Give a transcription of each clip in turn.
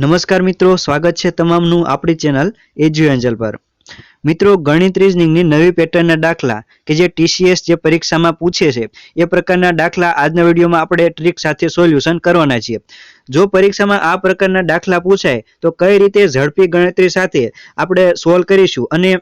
નમસ્કાર મિત્રો સ્વાગત છે તમામનું આપણી ચેનલ એજ્યુ એન્જલ પર. મિત્રો ગણિત રીઝનિંગની નવી પેટર્નના દાખલા કે જે ટીસીએસ જે પરીક્ષામાં પૂછે છે, એ પ્રકારના દાખલા આજના વિડીયોમાં આપણે ટ્રીક સાથે સોલ્યુશન કરવાના છીએ. જો પરીક્ષામાં આ પ્રકારના દાખલા પૂછાય, તો કઈ રીતે ઝડપી ગણતરી સાથે આપણે સોલ્વ કરીશું અને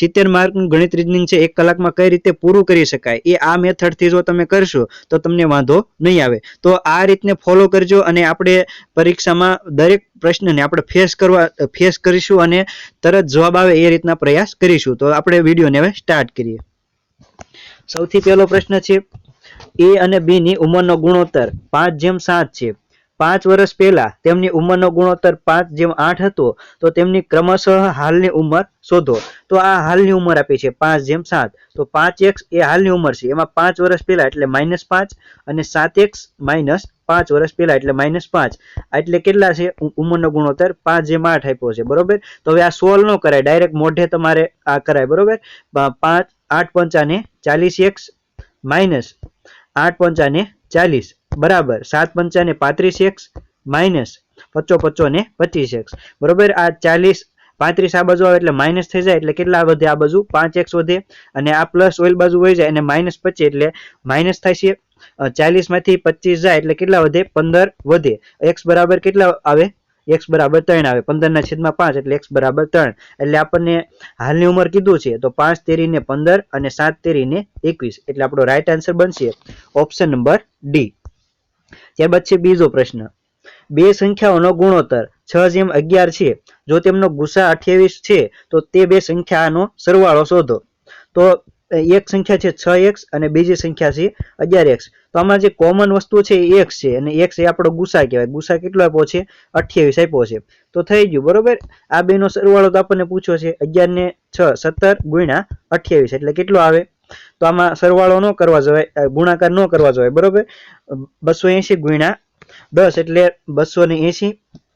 સિત્તેર માર્કનું ગણિત રીઝનિંગ છે, એક કલાકમાં કઈ રીતે પૂરું કરી શકાય, એ આ મેથડથી જો તમે કરશો, તો તમને વાંધો નહીં આવે. તો આ રીતને ફોલો કરજો અને આપણે પરીક્ષામાં દરેક પ્રશ્નને આપણે ફેસ કરવા ફેસ કરીશું અને તરત જવાબ આવે એ રીતના પ્રયાસ કરીશું. તો આપણે વિડીયોને હવે સ્ટાર્ટ કરીએ. સૌથી પહેલો પ્રશ્ન છે, એ અને બી ની ઉંમરનો ગુણોત્તર પાંચ જેમ સાત છે. પાંચ વર્ષ પહેલા તેમની ઉંમરનો ગુણોત્તર પાંચ જેમ આઠ હતો, તો તેમની ક્રમશઃ હાલની ઉંમર શોધો. તો આ હાલની ઉંમર આપી છે પાંચ જેમ સાત. તો પાંચ એક્સ એ હાલની ઉંમર છે. એમાં પાંચ વર્ષ પહેલા એટલે માઇનસ પાંચ અને સાત એક્સ માઇનસ પાંચ વર્ષ પહેલા, એટલે માઇનસ પાંચ. એટલે કેટલા છે? ઉંમરનો ગુણોત્તર પાંચ જેમ આઠ આપ્યો છે, બરોબર? તો હવે આ સોલ્વ ન કરાય ડાયરેક્ટ મોઢે તમારે આ કરાય, બરોબર? પાંચ, આઠ પંચાને ચાલીસ એક્સ માઇનસ આઠ પંચાને ચાલીસ, બરાબર? સાત પંચાને પાંત્રીસ એક્સ માઇનસ પચો પચો ને પચીસ એક્સ બરોબર? આ ચાલીસ, પાંત્રીસ આ બાજુ આવે એટલે માઇનસ થઈ જાય, એટલે કેટલા વધે આ બાજુ? પાંચ એક્સ વધે. અને આ પ્લસ ઓઇલ બાજુ વહી જાય, અને માઇનસ પચીસ એટલે માઇનસ થાય છે ચાલીસમાંથી પચીસ જાય એટલે કેટલા વધે? પંદર વધે. એક્સ બરાબર કેટલા આવે? એક્સ બરાબર ત્રણ આવે. પંદર ના છેદમાં પાંચ એટલે એક્સ બરાબર ત્રણ. એટલે આપણને હાલની ઉંમર કીધું છે, તો પાંચ તેરીને પંદર અને સાત તેરીને એકવીસ. એટલે આપણો રાઈટ આન્સર બનશે ઓપ્શન નંબર ડી ત્યારબાદ છે બીજો પ્રશ્ન. બે સંખ્યાઓનો ગુણોત્તર. છ જેમ અગિયાર છે. જો તેમનો ગુસા અઠ્યાવીસ છે, તો તે બે સંખ્યાનો સરવાળો શોધો. તો એક સંખ્યા છે છ એક્સ અને બીજી સંખ્યા છે અગિયાર એક્સ તો આમાં જે કોમન વસ્તુ છે એ એક્સ છે અને એક્સ એ આપણો ગુસા કહેવાય. ગુસા કેટલો આપ્યો છે? અઠ્યાવીસ આપ્યો છે. તો થઈ ગયું, બરોબર? આ બેનો સરવાળો તો આપણને પૂછ્યો છે, અગિયાર ને છ, સત્તર ગુણ્યા અઠ્યાવીસ. એટલે કેટલો આવે? તો આમાં સરવાળો ન કરવા જવાય ગુણાકાર ન કરવા જવાય, બરોબર? બસો એસી ગુણ્યા દસ એટલે બસો ને એસી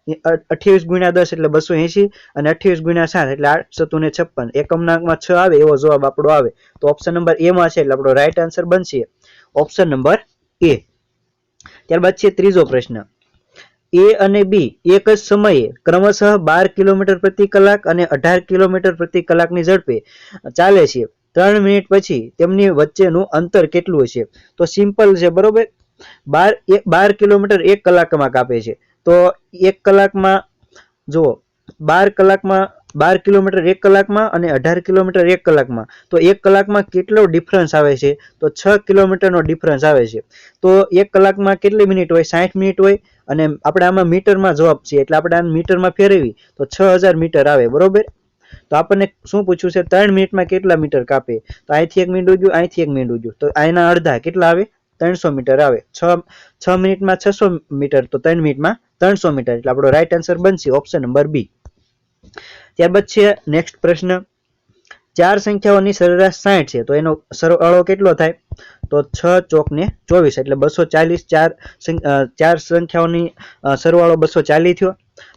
અઠ્યાવીસ ગુણ્યા દસ એટલે બસો એસી અને અઠ્યાવીસ ગુણ્યા સાત એટલે આઠ સત્તુ ને છપ્પન. એકમનાંકમાં છ આવે એવો જવાબ આપણો આવે. તો ઓપ્શન નંબર એ માં છે એટલે આપણો રાઈટ આન્સર બનશે. ઓપ્શન નંબર એ ત્યારબાદ છે ત્રીજો પ્રશ્ન. એ અને બી એક જ સમયે ક્રમશઃ બાર કિલોમીટર પ્રતિ કલાક અને અઢાર કિલોમીટર પ્રતિ કલાકની ઝડપે ચાલે છે. ત્રણ મિનિટ પછી તેમની વચ્ચેનું અંતર કેટલું હશે? તો સિમ્પલ છે, બરોબર? બાર બાર કિલોમીટર એક કલાકમાં કાપે છે. તો એક કલાકમાં, જુઓ, બાર કલાકમાં, બાર કિલોમીટર એક કલાકમાં અને અઢાર કિલોમીટર એક કલાકમાં. તો એક કલાકમાં કેટલો ડિફરન્સ આવે છે? તો છ કિલોમીટરનો ડિફરન્સ આવે છે. તો એક કલાકમાં કેટલી મિનિટ હોય? સાઠ મિનિટ હોય. અને આપણે આમાં મીટરમાં જવાબ છે. એટલે આપણે આને મીટરમાં ફેરવી. તો છ હજાર મીટર આવે. બરોબર? તો આપણને શું પૂછ્યું છે? ત્રણ મિનિટમાં કેટલા મીટર કાપે? તો અહીંથી એક મિનિટ ઉગ્યું, અહીંથી એક મિનિટ ઉગ્યું. તો અહીંના અડધા કેટલા આવે? ત્રણસો મીટર આવે. છ છ મિનિટમાં છસો મીટર. તો ત્રણ મિનિટમાં ત્રણસો મીટર, એટલે આપણો રાઈટ આન્સર બનશે ઓપ્શન નંબર બી ત્યારબાદ છે નેક્સ્ટ પ્રશ્ન. ચાર સંખ્યાઓની સરેરાશ સાઠ છે, તો એનો સરવાળો કેટલો થાય? તો છ ચોક ને ચોવીસ, એટલે બસો ચાલીસ ચાર ચાર સંખ્યાઓની સરવાળો બસો ચાલીસ થયો.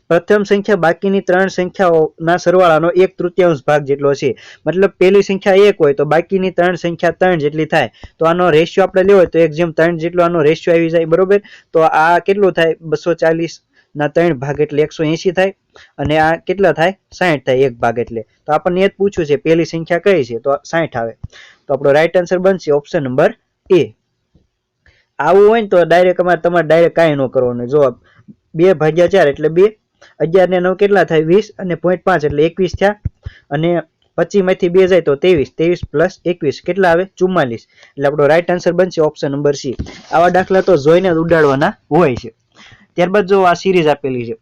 પ્રથમ સંખ્યા બાકીની ત્રણ સંખ્યાઓના સરવાળાનો એક તૃતીયાંશ ભાગ જેટલો છે મતલબ પહેલી સંખ્યા એક હોય તો બાકીની ત્રણ સંખ્યા ત્રણ જેટલી થાય. તો આનો રેશિયો આપણે લેવો હોય તો એક જેમ ત્રણ જેટલો આનો રેશિયો આવી જાય, બરોબર? તો આ કેટલું થાય? બસો ચાલીસ ના ત્રણ ભાગ એટલે એકસો એસી થાય અને આ કેટલા થાય? સાઠ થાય એક ભાગ એટલે. તો આપણને એ જ પૂછ્યું છે પહેલી સંખ્યા કઈ છે? તો સાઠ આવે. તો આપણો રાઈટ આન્સર બનશે ઓપ્શન નંબર એ. આવું હોય ને તો ડાયરેક્ટ અમારે તમારે ડાયરેક્ટ કાંઈ ન કરવાનું. જો બે ભાગ્યા ચાર એટલે બે અગિયાર ને નવ કેટલા થાય? વીસ અને પોઈન્ટ પાંચ એટલે એકવીસ થયા. અને પચીસમાંથી બે જાય તો ત્રેવીસ. ત્રેવીસ પ્લસ એકવીસ. કેટલા આવે? ચુમ્માલીસ. એટલે આપણો રાઈટ આન્સર બનશે ઓપ્શન નંબર સી આવા દાખલા તો જોઈને જ ઉડાડવાના હોય છે. ત્યારબાદ જો આ સિરીઝ આપેલી છે.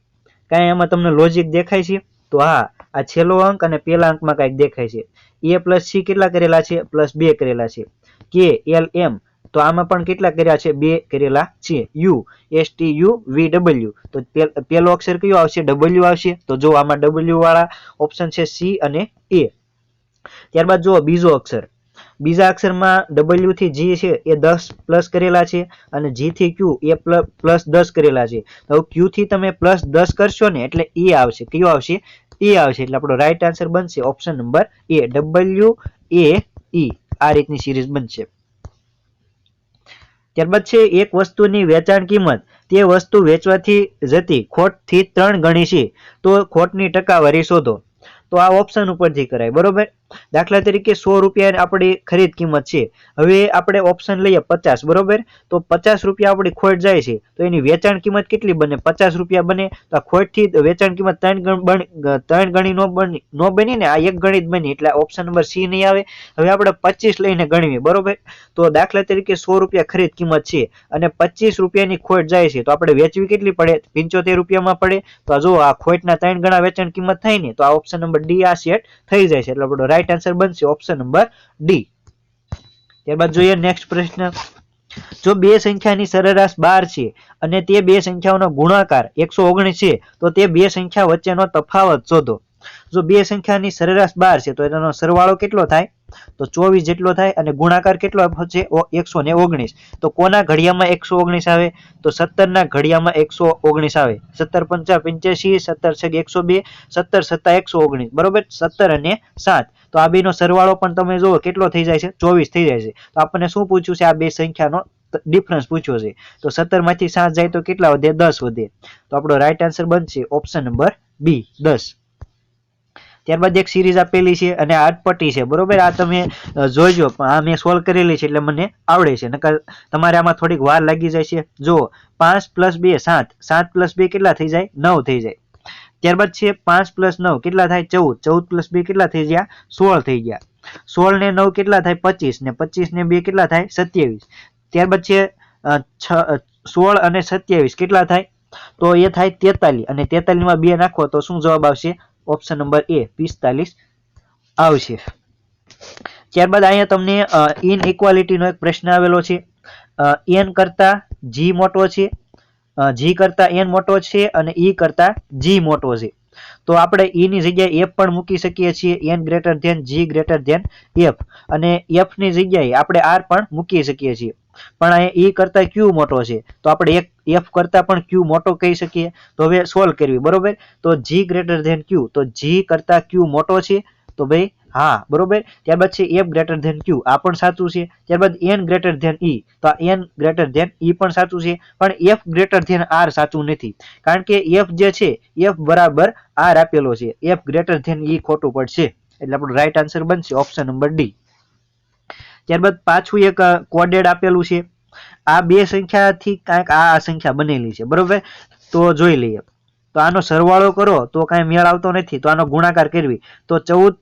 કાંઈ એમાં તમને લોજિક દેખાય છે? તો હા, આ છેલ્લો અંક અને પેલા અંકમાં કાંઈક દેખાય છે. એ પ્લસ સી કેટલા કરેલા છે? પ્લસ બે કરેલા છે. કે એલ એમ તો આમાં પણ કેટલા કર્યા છે? બે કરેલા છે. U S T U V W તો પેલો અક્ષર કયો આવશે? ડબલ્યુ આવશે. તો જો આમાં ડબલ્યુ વાળા ઓપ્શન છે સી અને એ ત્યારબાદ જુઓ બીજો અક્ષર. બીજા અક્ષરમાં ડબલ્યુ થી જી છે એ દસ પ્લસ કરેલા છે અને જી થી ક્યુ એ પ્લસ દસ કરેલા છે. તો ક્યુ થી તમે પ્લસ દસ કરશો ને એટલે એ આવશે. કયો આવશે? એ આવશે. એટલે આપણો રાઈટ આન્સર બનશે option number A W A E આ રીતની સિરીઝ બનશે. ત્યારબાદ છે એક વસ્તુની વેચાણ કિંમત. તે વસ્તુ વેચવાથી જતી ખોટથી ત્રણ ગણી છે. તો ખોટની ટકાવારી શોધો. તો આ ઓપ્શન ઉપરથી કરાય, બરોબર? દાખલા તરીકે સો રૂપિયા આપણી ખરીદ કિંમત છે. હવે આપણે ઓપ્શન લઈએ પચાસ, બરોબર? તો પચાસ રૂપિયા આપણી ખોટ જાય છે, તો એની વેચાણ કિંમત કેટલી બને? પચાસ રૂપિયા બને, તો આ ખોટથી વેચાણ કિંમત ત્રણ ગણ ત્રણ ગણી નો બની નો બની ને આ એક ગણી જ બની, એટલે ઓપ્શન નંબર સી નહીં આવે. હવે આપણે પચીસ લઈને ગણીએ, બરોબર? તો દાખલા તરીકે સો રૂપિયા ખરીદ કિંમત છે, અને પચીસ રૂપિયાની ખોટ જાય છે, તો આપણે વેચવી કેટલી પડે? પંચોતેર રૂપિયામાં પડે. તો જો આ ખોટના ત્રણ ગણા વેચાણ કિંમત થાય ને, તો આ ઓપ્શન નંબર ડી આ સેટ થઈ જાય છે. એટલે આપણો રાઈટ આન્સર બનશે ઓપ્શન નંબર ડી ત્યારબાદ જોઈએ નેક્સ્ટ પ્રશ્ન. જો બે સંખ્યાની સરેરાશ બાર છે અને તે બે સંખ્યાઓનો ગુણાકાર એકસો ઓગણીસ છે, તો તે બે સંખ્યા વચ્ચેનો તફાવત શોધો. જો બે સંખ્યાની સરેરાશ બાર છે, તો એનો સરવાળો કેટલો થાય? તો ચોવીસ જેટલો થાય અને ગુણાકાર કેટલો છે? એકસો ને ઓગણીસ. તો કોના ઘડિયામાં એકસો ઓગણીસ આવે? તો સત્તરના ઘડિયામાં એકસો ઓગણીસ આવે. સત્તર પંચા પંચ્યાસી, સત્તર છગ એકસો બે, સત્તર સત્તા એકસો ઓગણીસ. બરોબર? સત્તર અને સાત. તો આ બેનો સરવાળો પણ તમે જુઓ કેટલો થઈ જાય છે? ચોવીસ થઈ જાય છે. તો આપણને શું પૂછ્યું છે? આ બે સંખ્યાનો ડિફરન્સ પૂછ્યો છે. તો સત્તરમાંથી સાત જાય તો કેટલા વધે? દસ વધે. તો આપણો રાઈટ આન્સર બનશે ઓપ્શન નંબર બી દસ. ત્યારબાદ એક સિરીઝ આપેલી છે અને અટપટી છે. બરોબર? આ તમે જોજો. આ મેં સોલ્વ કરેલી છે એટલે મને આવડે છે. નકર તમારે આમાં થોડીક વાર લાગી જાય છે. જો પાંચ પ્લસ બે સાત. સાત પ્લસ બે કેટલા થઈ જાય? નવ થઈ જાય. ત્યારબાદ છે પાંચ પ્લસ નવ કેટલા થાય? ચૌદ. ચૌદ પ્લસ બે કેટલા થઈ ગયા? સોળ થઈ ગયા. સોળ ને નવ કેટલા થાય? પચીસ. ને પચીસ ને બે કેટલા થાય? સત્યાવીસ. ત્યારબાદ છે છ સોળ અને સત્યાવીસ કેટલા થાય? તો એ થાય તેતાલીસ. અને તેતાલીસમાં બે નાખો તો શું જવાબ આવશે? ઓપ્શન નંબર એ પિસ્તાલીસ, આવશે. ત્યારબાદ અહીંયા તમને ઇન ઇક્વાલિટીનો એક પ્રશ્ન આવેલો છે. એન કરતા જી મોટો છે જી કરતા એન મોટો છે અને ઈ કરતા જી મોટો છે. તો આપણે ઈની જગ્યાએ એફ પણ મૂકી શકીએ છીએ N greater than G greater than F અને એફની જગ્યાએ આપણે આર પણ મૂકી શકીએ છીએ. પણ અહીંયા ઈ કરતા ક્યુ મોટો છે? તો આપણે એક એફ કરતા પણ ક્યુ મોટો કહી શકીએ? તો હવે સોલ્વ કરવી, બરોબર? તો જી ગ્રેટર ધેન ક્યુ તો જી કરતા ક્યુ મોટો છે? તો ભાઈ, હા, બરોબર? ત્યારબાદ છે એફ ગ્રેટર ધેન ક્યુ આ પણ સાચું છે. ત્યારબાદ એન ગ્રેટર ધેન ઈ તો આ એન ગ્રેટર ધેન ઈ પણ સાચું છે. પણ એફ ગ્રેટર ધેન આર સાચું નથી. કારણ કે એફ જે છે એફ બરાબર આર આપેલો છે. એફ ગ્રેટર ધેન ઈ ખોટું પડશે. એટલે આપણું રાઈટ આન્સર બનશે ઓપ્શન નંબર ડી ત્યારબાદ પાછું એક કોડેડ આપેલું છે. આ બે સંખ્યાથી કાંઈક આ સંખ્યા બનેલી છે, બરોબર? તો જોઈ લઈએ. તો આનો સરવાળો કરો, તો કાંઈ મેળ આવતો નથી. તો આનો ગુણાકાર કરવી. તો ચૌદ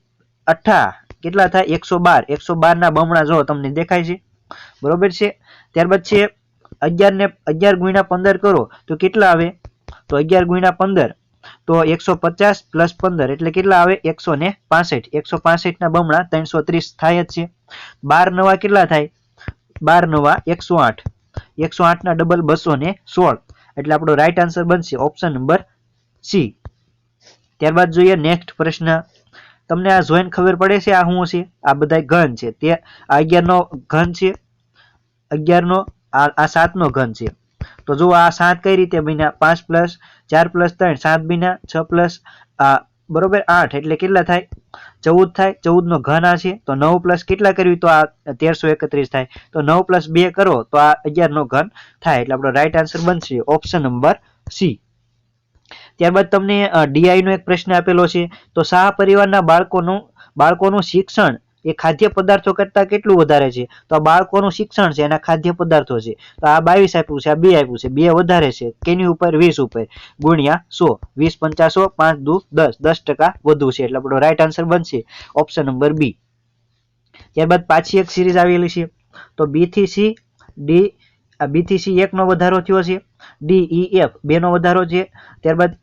અઠ્ઠા કેટલા થાય? એકસો બાર. એકસો બારના બમણા જો તમને દેખાય છે. બરોબર છે? ત્યારબાદ છે, અગિયાર ને, અગિયાર ગુણ્યા પંદર કરો. તો કેટલા આવે? તો અગિયાર ગુણ્યા પંદર. તો એકસો પચાસ પ્લસ પંદર એટલે કેટલા આવે? એકસો ને પાસઠ. એકસો પાસઠ ના બમણા ત્રણસો ત્રીસ થાય જ છે. બાર નવા કેટલા થાય? બાર નવા એકસો આઠ. એકસો આઠ ના ડબલ બસો ને સોળ. એટલે આપણો રાઈટ આન્સર બનશે ઓપ્શન નંબર સી ત્યારબાદ જોઈએ નેક્સ્ટ પ્રશ્ન. તમને આ જોઈન ખબર પડે છે આ શું છે? આ બધા ઘન છે. તે આ અગિયારનો ઘન છે. અગિયારનો આ આ સાતનો ઘન છે. તો જો આ સાત કઈ રીતે બન્યા? પાંચ પ્લસ, ચાર પ્લસ ત્રણ, સાત બન્યા. છ પ્લસ બરોબર આઠ. એટલે કેટલા થાય? ચૌદ થાય. ચૌદ નો ઘન આ છે. તો નવ પ્લસ કેટલા કરવી તો આ તેરસો એકત્રીસ થાય. તો નવ પ્લસ બે કરો, તો આ અગિયાર નો ઘન થાય. એટલે આપણો રાઈટ આન્સર બનશે ઓપ્શન નંબર સી ત્યારબાદ તમને ડીઆઈ નો એક પ્રશ્ન આપેલો છે. તો શાહ પરિવારના બાળકોનું બાળકોનું શિક્ષણ એ ખાદ્ય પદાર્થો કરતા કેટલું વધારે છે? તો આ બાળકોનું શિક્ષણ છે, એના ખાદ્ય પદાર્થો છે. તો આ બાવીસ આપ્યું છે, આ બે આપ્યું છે, બે વધારે છે. કેની ઉપર? વીસ ઉપર. ગુણ્યા સો. વીસ પંચાસો પાંચ દુ, દસ. દસ ટકા વધુ છે. એટલે આપણો રાઈટ આન્સર બનશે ઓપ્શન નંબર બી ત્યારબાદ પાછી એક સિરીઝ આવેલી છે. તો બી થી સી ડી બી થી સી એકનો વધારો થયો છે. ડી ઈ એફ બે નો વધારો છે. ત્યારબાદ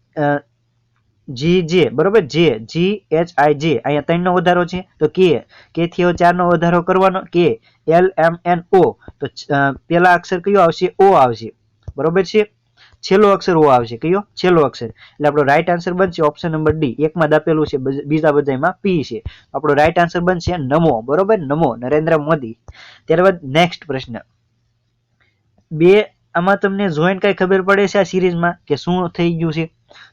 જી, જે, બરોબર, જે, જી, એચ આઈ, જે, અહીંયા ત્રણ નો વધારો છે. તો કે કે થી ચારનો વધારો કરવાનો? કે, એલ, એમ, એન, ઓ. તો પહેલા અક્ષર કયો આવશે? ઓ આવશે. બરોબર છે? છેલ્લો અક્ષર ઓ આવશે. કયો? છેલ્લો અક્ષર. એટલે આપણો રાઈટ આન્સર બનશે ઓપ્શન નંબર ડી. એકમાં દાપેલું છે, બીજા બધામાં પી છે. આપણો રાઈટ આન્સર બનશે નમો. બરોબર? નમો. નરેન્દ્ર મોદી. ત્યારબાદ નેક્સ્ટ પ્રશ્ન. બે આમાં તમને જોઈન્ટ કઈ ખબર પડે છે આ સિરીઝમાં કે શું થઈ ગયું છે?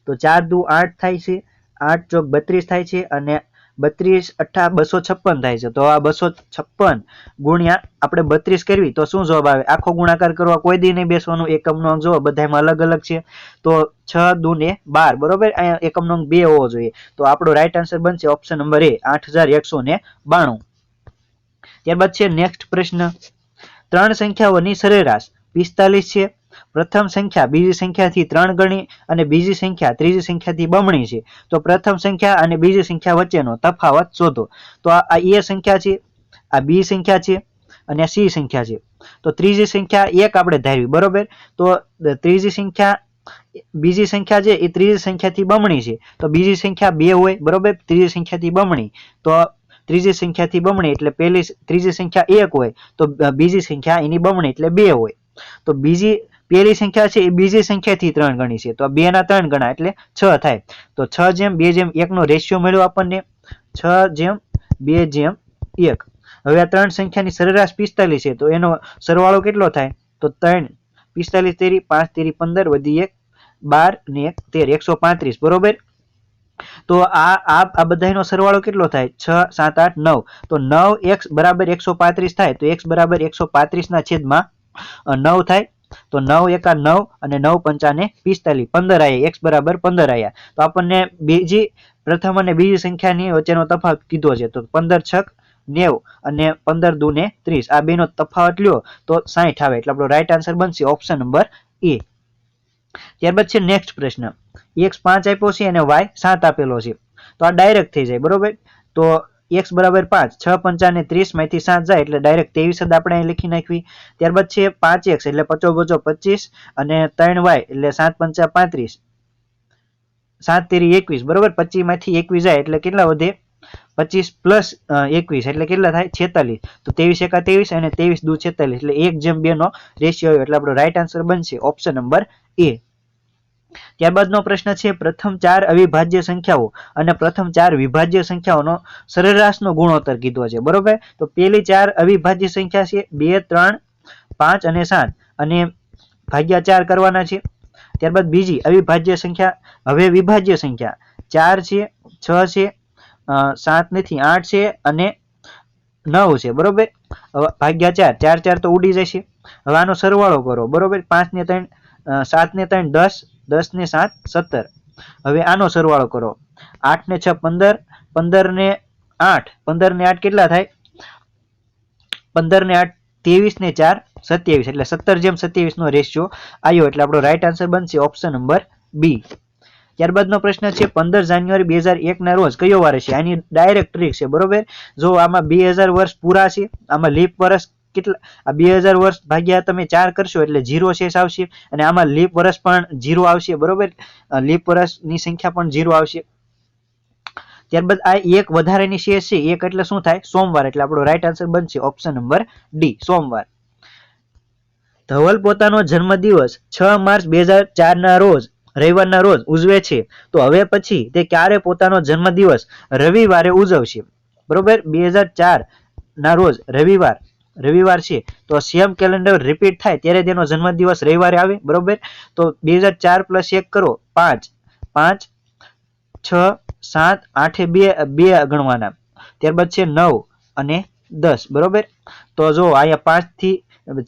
તો ચાર દુ આઠ થાય છે, આઠ ચોક બત્રીસ થાય છે અને બત્રીસ અઠ્ઠા બસો છપ્પન થાય છે. તો આ બસો છપ્પન ગુણ્યા આપણે બત્રીસ કરવી, તો શું જવાબ આવે? આખો ગુણાકાર કરવા કોઈ દી નહીં બેસવાનું, એકમનો અંક જોવો બધામાં અલગ અલગ છે. તો છ દુ ને બાર, બરોબર? અહીંયા એકમનો અંક બે હોવો જોઈએ. તો આપણો રાઈટ આન્સર બનશે ઓપ્શન નંબર એ આઠ હજાર એકસો ને બાણું. ત્યારબાદ છે નેક્સ્ટ પ્રશ્ન. ત્રણ સંખ્યાઓની સરેરાશ. પિસ્તાલીસ છે. પ્રથમ સંખ્યા બીજી સંખ્યાથી ત્રણ ગણી અને બીજી સંખ્યા ત્રીજી સંખ્યાથી બમણી છે. તો પ્રથમ સંખ્યા અને બીજી સંખ્યા વચ્ચેનો તફાવત શોધો. તો આ એ સંખ્યા છે, આ બી સંખ્યા છે અને આ સી સંખ્યા છે. તો ત્રીજી સંખ્યા એક આપણે ધારવી બરોબર? તો ત્રીજી સંખ્યા, બીજી સંખ્યા છે એ ત્રીજી સંખ્યાથી બમણી છે. તો બીજી સંખ્યા બે હોય, બરોબર? ત્રીજી સંખ્યાથી બમણી. તો ત્રીજી સંખ્યાથી બમણી એટલે પહેલી ત્રીજી સંખ્યા એક હોય, તો બીજી સંખ્યા એની બમણી એટલે બે હોય. તો બીજી પહેલી સંખ્યા છે એ બીજી સંખ્યાથી ત્રણ ગણી છે. તો બે ના ત્રણ ગણા એટલે છ થાય. તો છ જેમ બે જેમ એકનો રેશિયો મળ્યો આપણને. છ જેમ બે જેમ એક. હવે આ ત્રણ સંખ્યાની સરેરાશ પિસ્તાલીસ છે. તો એનો સરવાળો કેટલો થાય? તો ત્રણ. પિસ્તાલીસ તેરી, પાંચ તેરી, પંદર વધી એક, બાર ને એક તેર. એકસો પાંત્રીસ. બરોબર? તો આ આ બધાનો સરવાળો કેટલો થાય? છ, સાત, આઠ, નવ. તો નવ એક્સ બરાબર એકસો પાંત્રીસ થાય. તો એક્સ બરાબર એકસો પાંત્રીસ ના છેદમાં નવ થાય, તો નવ એકા નવ અને નવ પંચાને પિસ્તાલીસ, પંદર આવ્યા એક્સ બરાબર પંદર આયા. તો આપણને બીજી, પ્રથમ અને બીજી સંખ્યાની વચ્ચેનો તફાવત કીધો છે. તો પંદર છક નેવ અને પંદર દુ ને ત્રીસ. આ બેનો તફાવત લ્યો તો સાહીઠ આવે. એટલે આપણો રાઈટ આન્સર બનશે ઓપ્શન નંબર એ. ત્યારબાદ છે નેક્સ્ટ પ્રશ્ન. એક્સ પાંચ આપ્યો છે અને વાય સાત આપેલો છે. તો આ ડાયરેક્ટ થઈ જાય. બરોબર? તો એક્સ બરાબર પાંચ, છ પંચાને ત્રીસમાંથી સાત જાય એટલે ડાયરેક્ટ ત્રેવીસ જ આપણે લખી નાખવી. ત્યારબાદ છે પાંચ એક્સ એટલે પચો બચો પચીસ અને ત્રણ વાય એટલે સાત પંચા પાંત્રીસ. સાત તેરી એકવીસ, બરાબર? પચીસમાંથી એકવીસ જાય એટલે કેટલા વધે? પચીસ પ્લસ એકવીસ એટલે કેટલા થાય? છેતાલીસ. તો ત્રેવીસ એકા ત્રેવીસ અને ત્રેવીસ દુ છેતાલીસ એટલે એક જેમ બે નો રેશિયો આવ્યો. એટલે આપણો રાઈટ આન્સર બનશે ઓપ્શન નંબર એ ત્યારબાદનો પ્રશ્ન છે, પ્રથમ ચાર અવિભાજ્ય સંખ્યાઓ અને પ્રથમ ચાર વિભાજ્ય સંખ્યાઓનો સરેરાશનો ગુણોત્તર કીધો છે. બરોબર? તો પેલી ચાર અવિભાજ્ય સંખ્યા છે, બે, ત્રણ, પાંચ અને સાત. અને ભાગ્યા ચાર કરવાના છે. ત્યારબાદ બીજી અવિભાજ્ય સંખ્યા, હવે વિભાજ્ય સંખ્યા. ચાર છે, છ છે સાત નથી, આઠ છે અને નવ છે. બરોબર? ભાગ્યા ચાર. ચાર ચાર તો ઉડી જશે. હવે આનો સરવાળો કરો. બરોબર? પાંચ ને ત્રણ સાત ને ત્રણ, દસ દસ ને સાત, સત્તર. હવે આનો સરવાળો કરો. આઠ ને છ, પંદર. પંદર ને આઠ. પંદર ને આઠ કેટલા થાય? પંદર ને આઠ, ત્રેવીસ ને ચાર, સત્યાવીસ. એટલે સત્તર જેમ સત્યાવીસ નો રેશિયો આવ્યો એટલે આપણો રાઈટ આન્સર બનશે ઓપ્શન નંબર બી ત્યારબાદનો પ્રશ્ન છે, પંદર જાન્યુઆરી બે હજાર એકના રોજ કયો વાર છે? આની ડાયરેક્ટ ટ્રીક છે, બરોબર? જો આમાં બે હજાર વર્ષ પૂરા છે, આમાં લીપ વર્ષ કેટલા આ બે હજાર વર્ષ ભાગ્યા તમે ચાર કરશો એટલે જીરો શેષ આવશે અને આમાં લીપ વર્ષ પણ જીરો આવશે, બરોબર? લીપ વર્ષની સંખ્યા પણ જીરો આવશે. ત્યારબાદ આ એક વધારેની શેષ છે, એક એટલે શું થાય? સોમવાર, એટલે આપણો રાઈટ આન્સર બનશે ઓપ્શન નંબર ડી સોમવાર. ધવલ પોતાનો જન્મદિવસ છ માર્ચ બે હજાર ચારના રોજ, રવિવારના રોજ ઉજવે છે. તો હવે પછી તે ક્યારે પોતાનો જન્મદિવસ રવિવારે ઉજવશે? બરોબર? બે હજાર ચાર ના રોજ રવિવાર. રવિવાર છે, તો સેમ કેલેન્ડર રિપીટ થાય ત્યારે તેનો જન્મદિવસ રવિવારે આવે, બરોબર? તો બે હજાર ચાર પ્લસ એક કરો, પાંચ. પાંચ, છ, સાત, આઠે બે બે ગણવાના. ત્યારબાદ છે નવ અને દસ, બરોબર? તો જો અહીંયા પાંચથી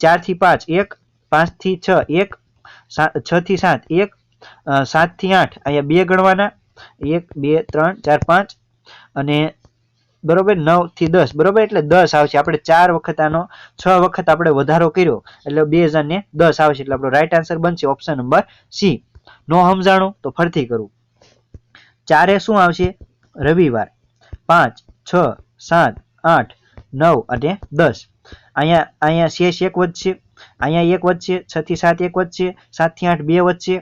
ચારથી પાંચ, એક પાંચથી છ, એક છ થી સાત, એક સાતથી આઠ, અહીંયા બે ગણવાના. એક, બે, ત્રણ, ચાર, પાંચ અને બરોબર? નવથી દસ. બરોબર? એટલે દસ આવશે. આપણે ચાર વખત આનો, છ વખત આપણે વધારો કર્યો, એટલે બે હજાર ને દસ આવશે. એટલે આપણો રાઈટ આન્સર બનશે ઓપ્શન નંબર સી. નો સમજાણું, તો ફરીથી કરું. ચારે શું આવશે? રવિવાર. પાંચ, છ, સાત, આઠ, નવ અને દસ. અહીંયા અહીંયા શેષ એક વધશે. અહીંયા એક વધશે. છ થી સાત એક વધશે. સાતથી આઠ બે વધશે.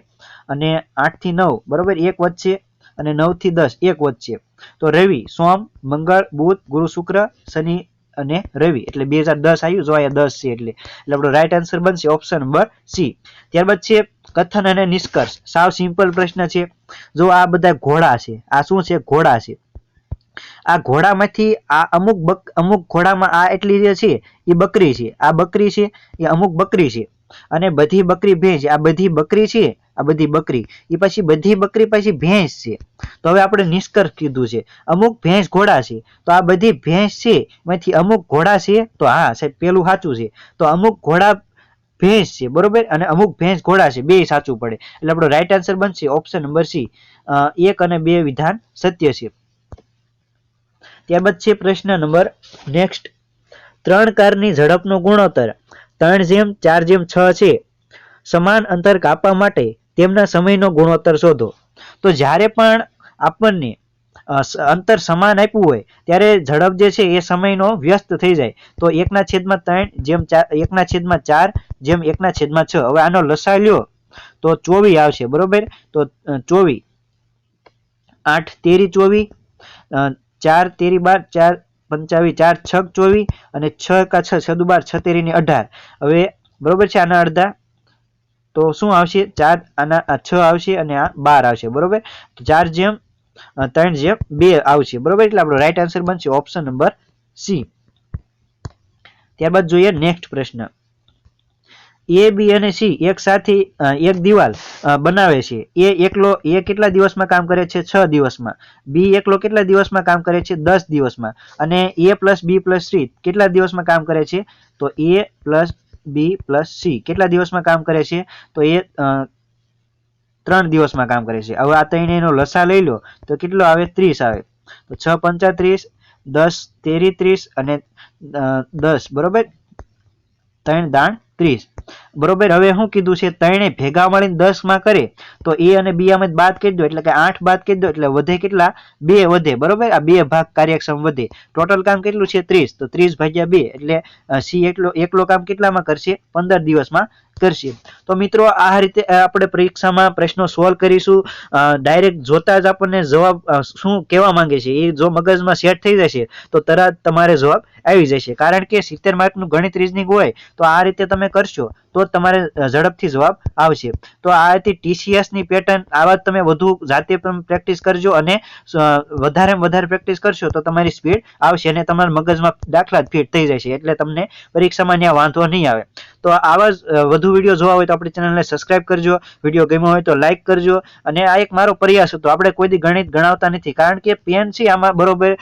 અને આઠથી નવ. બરોબર? એક વધશે. અને નવથી દસ, એક વચ્ચે. તો રવિ, સોમ, મંગળ, બુધ, ગુરુ, શુક્ર, શનિ અને રવિ. એટલે બે હજાર દસ આવ્યું, જો અહીંયા દસ છે એટલે. એટલે આપણો રાઈટ આન્સર બનશે ઓપ્શન નંબર સી. ત્યારબાદ છે કથન અને નિષ્કર્ષ. સાવ સિમ્પલ પ્રશ્ન છે. જો આ બધા ઘોડા છે, આ શું છે? ઘોડા છે. આ ઘોડામાંથી આ અમુક બક, અમુક ઘોડામાં આ એટલી જે છે, એ બકરી છે. આ બકરી છે, એ અમુક બકરી છે. અને બધી બકરી ભેંસ આ બધી બકરી છે આ બધી બકરી. એ પછી બધી બકરી પછી ભેંસ છે. તો હવે આપણે નિષ્કર્ષ કીધું છે. અમુક ભેંસ ઘોડા છે. તો આ બધી ભેંસ છે. એમાંથી અમુક ઘોડા છે. તો હા, સાહેબ, પેલું સાચું છે. તો અમુક ઘોડા ભેંસ છે, બરોબર? અને અમુક ભેંસ ઘોડા છે. બે સાચું પડે. એટલે આપણો રાઈટ આન્સર બનશે ઓપ્શન નંબર સી એક અને બે વિધાન સત્ય છે. ત્યારબાદ છે પ્રશ્ન નંબર નેક્સ્ટ ત્રણ કારની ઝડપનો ગુણોત્તર. ત્રણ જેમ, ચાર જેમ, છ છે. સમાન અંતર કાપવા માટે તેમના સમયનો ગુણોત્તર શોધો. તો જ્યારે પણ આપણને અંતર સમાન આપ્યું હોય, ત્યારે ઝડપ જે છે એ સમયનો વ્યસ્ત થઈ જાય. તો એકના છેદમાં ત્રણ જેમ ચાર એકના છેદમાં ચાર જેમ એકના છેદમાં છ. હવે આનો લસાઅ લ્યો. તો ચોવી આવશે, બરોબર? તો ચોવી આઠ તેરી ચોવી ચાર તેરી બાર, ચાર પંચાવી ચાર છક ચોવી અને છ કા છ છદુ બાર, છ તેરીની અઢાર. હવે બરોબર છે આના અડધા? તો શું આવશે? ચાર આના છ આવશે અને આ બાર આવશે, બરોબર? ચાર જેમ ત્રણ જેમ બે આવશે, બરોબર? એટલે આપણો રાઈટ આન્સર બનશે ઓપ્શન નંબર સી. ત્યારબાદ જોઈએ નેક્સ્ટ પ્રશ્ન. એ બી અને સી એક સાથે એક દિવાલ બનાવે છે. એ એકલો એ કેટલા દિવસમાં કામ કરે છે? છ દિવસમાં. બી એકલો કેટલા દિવસમાં કામ કરે છે? દસ દિવસમાં. અને A plus B plus C કેટલા દિવસમાં કામ કરે છે? તો A plus B plus C કેટલા દિવસમાં કામ કરે છે? તો એ ત્રણ દિવસમાં કામ કરે છે. હવે આ ત્રણેયનો લસા લઈ લો, તો કેટલો આવે? ત્રીસ આવે. તો છ પંચા ત્રીસ દસ તેરી ત્રીસ અને દસ. બરોબર? ત્રણ દાણ ત્રીસ. બરોબર? હવે શું કીધું છે, ત્રણે ભેગા મળીને દસમાં કરે, તો એ અને બી આમાં બાદ કરી દો, એટલે કે આઠ બાદ કરી દો, એટલે વધે કેટલા? બે વધે, બરોબર? આ બે ભાગ કાર્યક્ષમ વધે. ટોટલ કામ કેટલું છે? ત્રીસ. તો ત્રીસ ભાગ્યા બે, એટલે સી એટલો એકલો કામ કેટલામાં કરશે? પંદર દિવસમાં કરશે. તો મિત્રો, આ રીતે આપણે પરીક્ષામાં પ્રશ્નો સોલ્વ કરીશું. ડાયરેક્ટ જોતા જ આપણને જવાબ શું કહેવા માંગે છે? એ જો મગજમાં સેટ થઈ જશે, તો તરત તમારે જવાબ આવી જશે. કારણ કે સિત્તેર માર્કનું ગણિત રીઝનિંગ હોય, તો આ રીતે તમે કરશો. તો તમારે ઝડપથી જવાબ આવશે. તો આ હતી TCS ની પેટર્ન આવા તમે વધુ જાતે પણ પ્રેક્ટિસ કરજો અને વધારે વધારે પ્રેક્ટિસ કરશો તો તમારી સ્પીડ આવશે અને તમારા મગજમાં દાખલા જ ફિટ થઈ જશે એટલે તમને પરીક્ષામાં ત્યાં વાંધો નહીં આવે. તો આવા વધુ વીડિયો જોવા હોય તો આપણી ચેનલને સબસ્ક્રાઇબ કરજો. વીડિયો ગમ્યો હોય તો લાઇક કરજો. અને આ એક મારો પ્રયાસ હતો. આપણે કોઈ દી ગણિત ગણાવતા નથી. કારણ કે પેન આમાં બરોબર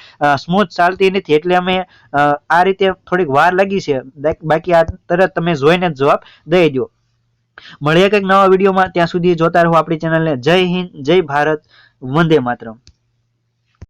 સ્મૂથ ચાલતી નથી. એટલે અમે આ રીતે થોડીક વાર લાગી છે. બાકી આ તરત તમે જોઈને જ જવાબ દઈ દો મળીએ કંઈક નવા વિડીયોમાં. ત્યાં સુધી જોતા રહો આપણી ચેનલને. જય હિન્દ, જય ભારત. વંદે માતરમ.